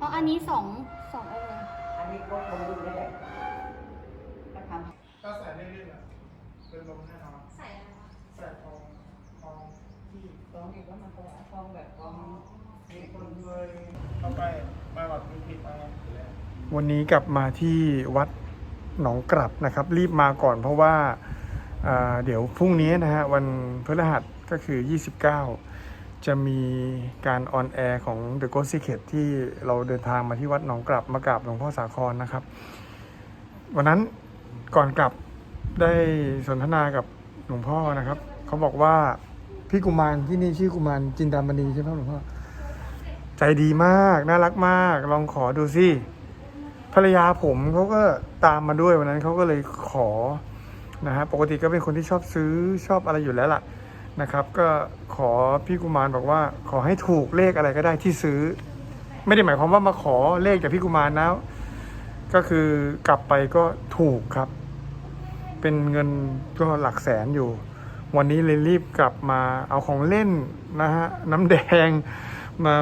อ๋ออันนี้สองสององค์เลยอันนี้ก็คงรุ่นนี่แหละก็ทก็ใส่เรื่อยๆนะเป็นลมแน่นอนใส่อะไรคะใส่ทองทองที่ำตองนี่ก็มันก็ฟองแบบฟองมีคนเคยเข้าไปไปวัดมีผิดมาวันนี้กลับมาที่วัดหนองกลับนะครับ รีบมาก่อนเพราะว่าอ่าเดี๋ยวพรุ่งนี้นะฮะวันพฤหัสก็คือ 29 จะมีการออนแอร์ของ The Ghost Secret ที่เราเดินทางมาที่วัดหนองกลับมากราบหลวงพ่อสาครนะครับ วันนั้นก่อนกลับได้สนทนากับหลวงพ่อนะครับ เขาบอกว่าพี่กุมารที่นี่ชื่อกุมารจินดามณีใช่ไหมหลวงพ่อใจดีมากน่ารักมาก ลองขอดูสิภรรยาผมเขาก็ตามมาด้วยวันนั้นเขาก็เลยขอนะฮะปกติก็เป็นคนที่ชอบซื้อชอบอะไรอยู่แล้วล่ะ นะครับ ก็ขอพี่กุมารบอกว่า ขอให้ถูกเลขอะไรก็ได้ที่ซื้อ ไม่ได้หมายความว่ามาขอเลขจากพี่กุมารนะก็คือกลับไปก็ถูกครับ เป็นเงินก็หลักแสนอยู่ วันนี้เลยรีบกลับมาเอาของเล่นนะฮะน้ำแดงมา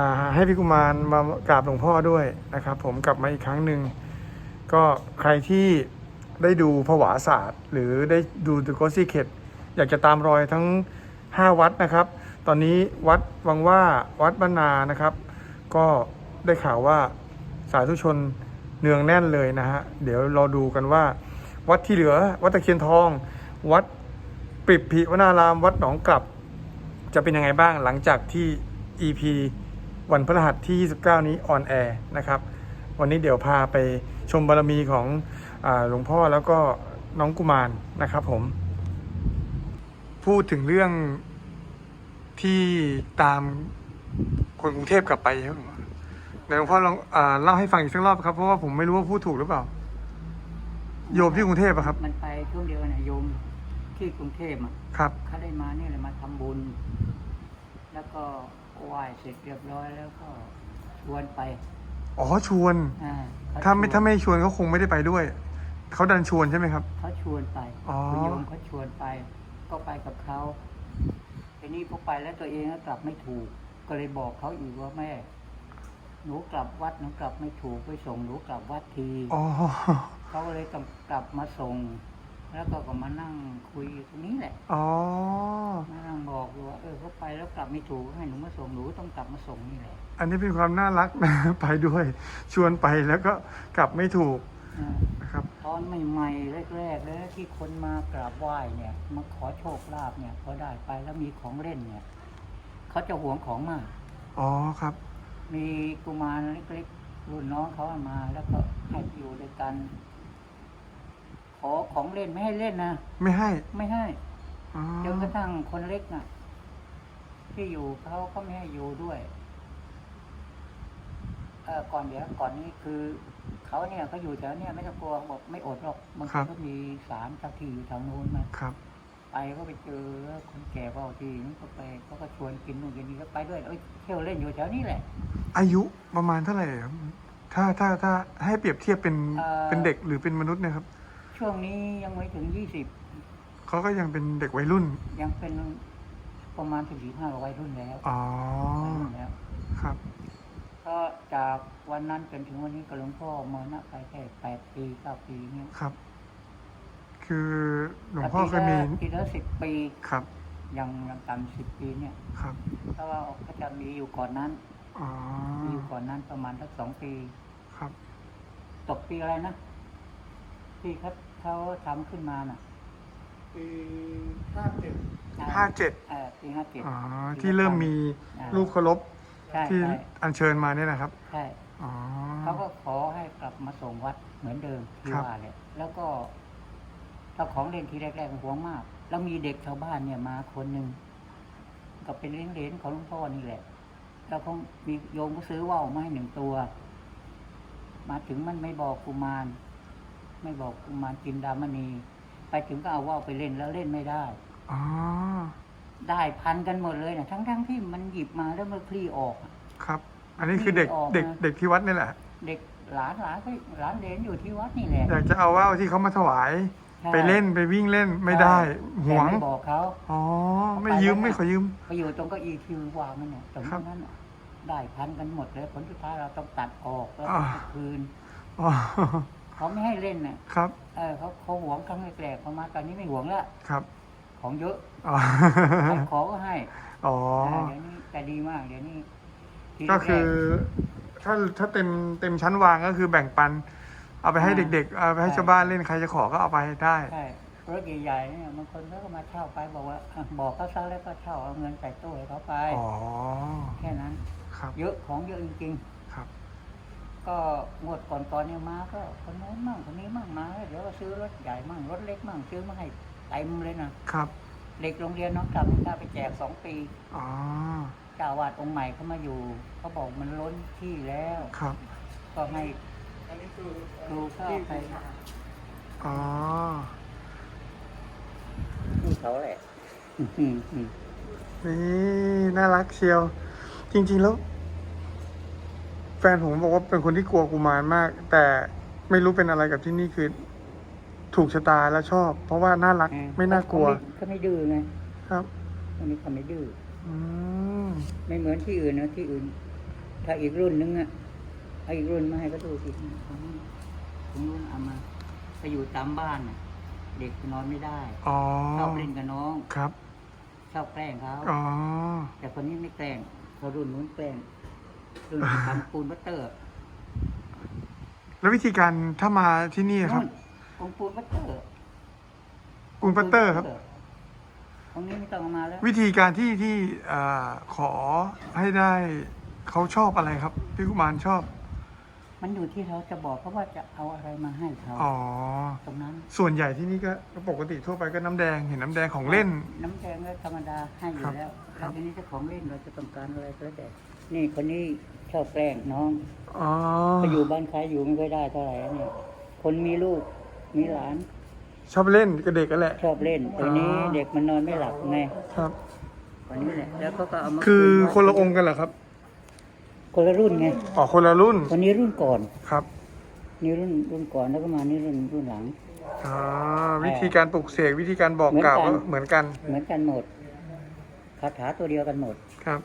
าให้พี่กุมารมากราบหลวงพ่อด้วยนะครับ ผมกลับมาอีกครั้งหนึ่งก็ใครที่ได้ดูผวาศาสตร์ หรือได้ดู The Ghost Secret อยากจะตามรอยทั้ง 5 วัดนะครับ ตอนนี้วัดวังว่าวัดบ้านนานะครับ ก็ได้ข่าวว่าสาธุชนเนืองแน่นเลยนะฮะเดี๋ยวเราดูกันว่า วัดที่เหลือ วัดตะเคียนทอง วัดปริบพิวนาราม วัดหนองกลับ จะเป็นยังไงบ้างหลังจากที่ EP วันพฤหัสที่ 29 นี้ออนแอร์นะครับ วันนี้เดี๋ยวพาไปชมบารมีของอหลวงพ่อแล้วก็น้องกุมารนะครับผม พูดถึงเรื่องที่ตามคนกรุงเทพกลับไปใช่ไหมเดี๋ยวหลวงพ่อลองอาเล่าให้ฟังอีกสักรอบครับเพราะว่าผมไม่รู้ว่าพูดถูกหรือเปล่า โยมที่กรุงเทพอะครับ มันไปช่วงเดียวนะโยมที่กรุงเทพอะครับ เขาได้มาเนี่ยเลยมาทำบุญ แล้วก็ไหว้เสร็จเรียบร้อยแล้วก็ชวนไปอ๋อชวน อ่าเขถ้าไม่ชวนถ้าไม่ชวนเขาคงไม่ได้ไปด้วย เขาดันชวนใช่ไหมครับ เขาชวนไปอ๋อ คุณโยมเขาชวนไป ก็ไปกับเขาทีนี้พอไปแล้วตัวเองก็กลับไม่ถูก ก็เลยบอกเขาอีกว่าแม่ หนูกลับวัดหนูกลับไม่ถูกไปส่งหนูกลับวัดทีอ๋อเขาก็เลยกลับกลับมาส่ง แล้วก็ก็มานั่งคุยตรงนี้แหละอ๋อมานั่งบอกอยู่ว่าเออเขาไปแล้วกลับไม่ถูกให้หนูมาส่งหนูต้องกลับมาส่งนี่แหละ อันนี้เป็นความน่ารักนะไปด้วย ชวนไปแล้วก็กลับไม่ถูกอ่า นะครับตอนใหม่ๆแรกๆเลยที่คนมากราบไหว้เนี่ยมาขอโชคลาภเนี่ยพอได้ไปแล้วมีของเล่นเนี่ยเขาจะหวงของมาก อ๋อครับ มีกุมารเล็กๆรุ่นน้องเขาเอามาแล้วก็ให้อยู่ด้วยกัน ขอของเล่นไม่ให้เล่นนะไม่ให้ไม่ให้อ๋อจนกระทั่งคนเล็กน่ะ ที่อยู่เขาก็ไม่ให้อยู่ด้วยเออก่อนเดี๋ยวก่อนนี้คือ เขาเนี่ยเขาอยู่แถวเนี่ยไม่ต้องกลัวบอกไม่อดหรอกบางทีก็มีสารเจ้าที่อยู่ทางนู้นมา ครับ ไปก็ไปเจอคนแก่เบาทีนี่ก็ไปเขาก็ชวนกินนู่นกินนี่ก็ไปด้วยเอ้ยเที่ยวเล่นอยู่แถวนี้แหละ อายุประมาณเท่าไหร่ครับถ้าถ้าถ้าให้เปรียบเทียบเป็นเอ่อ เป็นเด็กหรือเป็นมนุษย์เนะครับช่วงนี้ยังไม่ถึงยี่สิบเขาก็ยังเป็นเด็กวัยรุ่นยังเป็นประมาณถึงสี่ห้าวัยรุ่นแล้วอ๋อวัยรุ่นแล้ว ครับ ก็จากวันนั้นจนถึงวันนี้กับหลวงพ่อมรณะไปแค่แปดปีเก้าปีเนี่ยครับ คือหลวงพ่อเคยมีทีละสิบปีครับยังยังต่ำสิบปีเนี่ยครับเพราะว่าก็จะมีอยู่ก่อนนั้นอ๋อมีอยู่ก่อนนั้นประมาณสักสองปีครับ ตกปีอะไรนะที่เขาเขาทำขึ้นมาน่ะปีห้าเจ็ดอ่ห้าเจ็ดเออปีห้าเจ็ดอ๋อที่เริ่มมีอ่ารูปเคารพ ใช่ที่ใช่ อัญเชิญมาเนี่ยนะครับใช่ อ๋อ เขาก็ขอให้กลับมาส่งวัดเหมือนเดิมที่ครับ ว่าเลยแล้วก็เจ้าของเล่นทีแรกๆหวงมาก แล้วมีเด็กชาวบ้านเนี่ยมาคนหนึ่งก็เป็นเลี้ยงเหลนของหลวงพ่อนี่แหละ แล้วคงมีโยมก็ซื้อว่าวมาให้หนึ่งตัว มาถึงมันไม่บอกกุมาร ไม่บอกกุมารกินดามณี ไปถึงก็เอาว่าวไปเล่นแล้วเล่นไม่ได้ อ๋อ ได้พันกันหมดเลยนะทั้งๆที่มันหยิบมาแล้วมันคลี่ออกอะ ครับ อันนี้คือเด็กออกนะ เด็กเด็กที่วัดนี่แหละ เด็กหลานหลานก็หลานเหลนอยู่ที่วัดนี่แหละอยากจะเอาว่าวที่เขามาถวาย ใช่ไปเล่นไปวิ่งเล่นไม่ได้ใช่หวง แต่ไม่บอกเขา อ๋อ ไม่ยืมไม่ขอยืม ไปอยู่ตรงเก็อีคิววางนั่นเนี่ยตรงครับนั้นน่ะได้พันกันหมดเลยผลสุดท้ายเราต้องตัดออกแล้วอ่าก็คืนอ๋อ เขาไม่ให้เล่นน่ะครับ เออเขาเขาหวงครั้งแรกๆพอมาตอนนี้ไม่หวงแล้ว ครับ ของเยอะอ๋อใครขอก็ให้อ๋อเออเดี๋ยวนี้แต่ดีมาก เดี๋ยวนี้ทีก็คือแรถ้าถ้าเต็มเต็มชั้นวางก็คือแบ่งปัน เอาไปให้อ่าเด็ก ๆ เอาไปให้ใช่ชาวบ้านเล่นใครจะขอก็เอาไปได้ ใช่รถใหญ่ๆเนี่ยบางคนเขาก็มาเช่าไปบอกว่าอะบอกเขาซะแล้วก็เช่าเอาเงินใส่ตู้ให้เขาไป อ๋อ แค่นั้น ครับ เยอะของเยอะจริงครับ ๆ ก็งวดก่อนๆเนี่ยมาก็คนโน้นมั่งคนนี้มั่งมาเดี๋ยวก็ซื้อรถใหญ่มั่งรถเล็กมั่งซื้อมาให้เต็มเลยนะครับเด็กโรงเรียนน้องกลับกล้าไปแจกสองปีอ๋อเจ้าอาวาดองค์ใหม่เขามาอยู่เขาบอกมันล้นที่แล้ว ครับ ก็ให้ครูเข้าไปอ๋อนี่เขาแหละอืมอืมนี่น่ารักเชียว จริง ๆแล้ว แฟนผมบอกว่าเป็นคนที่กลัวกุมารมาก แต่ไม่รู้เป็นอะไรกับที่นี่คือ ถูกชะตาแล้วชอบ เพราะว่าน่ารักอ่ไม่น่ากลัวเขาไม่ดื้อไงครับตรงนี้เขาไม่ดื้ออืมไม่เหมือนที่อื่นนะที่อื่น ถ้าอีกรุ่นนึงอะเอาอีกรุ่นมาให้ก็ดูสิของของรุ่นเอามาไปอยู่ตามบ้านน่ะเด็กนอนไม่ได้อ๋อชอบเล่นกับน้อง ครับชอบแกล้งเขาอ๋อแต่คนนี้ไม่แกล้งเขารุ่นนู้นแกล้งรุ่นทำปูนบัตเตอร์แล้ววิธีการถ้ามาที่นี่ครับ นู่น ของปูนบัตเตอร์ปูนปัตเตอร์ครับ ตรงนี้ไม่ต้องเอามาแล้ว วิธีการที่ที่อ่าขอให้ได้เขาชอบอะไรครับ พี่กุมารชอบ มันอยู่ที่เราจะบอกเขาว่าจะเอาอะไรมาให้เขาอ๋อ ตรงนั้น ส่วนใหญ่ที่นี่ก็ปกติทั่วไปก็น้ำแดงเห็นน้ำแดงของเล่น น้ำแดงก็ธรรมดาให้อยู่แล้วครัแล้วบทีนี้เจ้าของเล่นเราจะต้องการอะไรก็แล้วแต่ นี่คนนี้ชอบแกล้งน้อง อ๋อไปอยู่บ้านใครอยู่ไม่ค่อยได้เท่าไหร่เนี่ย คนมีลูก มีหลาน ชอบเล่นกับเด็กกันแหละ ชอบเล่นตัวนี้อ๋อ เด็กมันนอนไม่หลับไงครับ วันนี้แหละแล้วเขาก็เอามาคือไว้คนละองค์กันเหรอครับคนละรุ่นไงอ๋อคนละรุ่นคนนี้รุ่นก่อน ครับนี่รุ่นรุ่นก่อนแล้วก็มานี่รุ่นรุ่นหลังอ๋อวิธีการปลุกเสกวิธีการบอกกล่าวเหมือนกันก็เหมือนกันเหมือนกันหมดคาถาตัวเดียวกันหมดครับ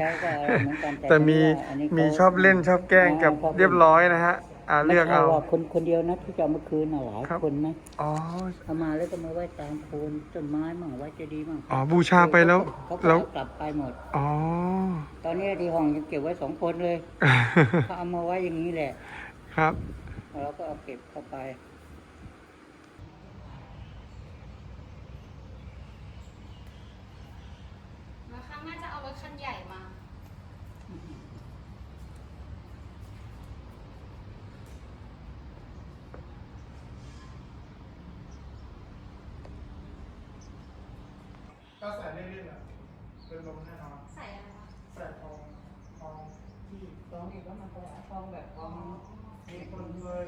ใช้ก็เหมือนกันแต่มีว่าอันนี้มีเขาชอบเล่นชอบแกล้งกับชอบเล่นเรียบร้อยนะฮะ อ่าเลือกเอาไม่ใช่ว่าคนคนเดียวนะที่จะเอามาคืนน่ะหลายครับ คนไหมอ๋อ เอามาแล้วก็มาไว้ตามโคนต้นไม้มั่งไว้เจดีย์มั่งอ๋อบูชาไปแล้วเขาก็แล้ว เอากลับไปหมด อ๋อ ตอนนี้ที่ห้องยังเก็บไว้สองคนเลยเขาเอามาไว้อย่างนี้แหละ ครับ เราก็เอาเก็บเข้าไปมาครั้งหน้าจะเอารถคันใหญ่มา ก็ใส่เล่นๆอะเป็นลมแน่นอนใส่อะไรคะใส่ทองทองที่ตองนี้ก็มันก็ทองแบบทองมีคนเคย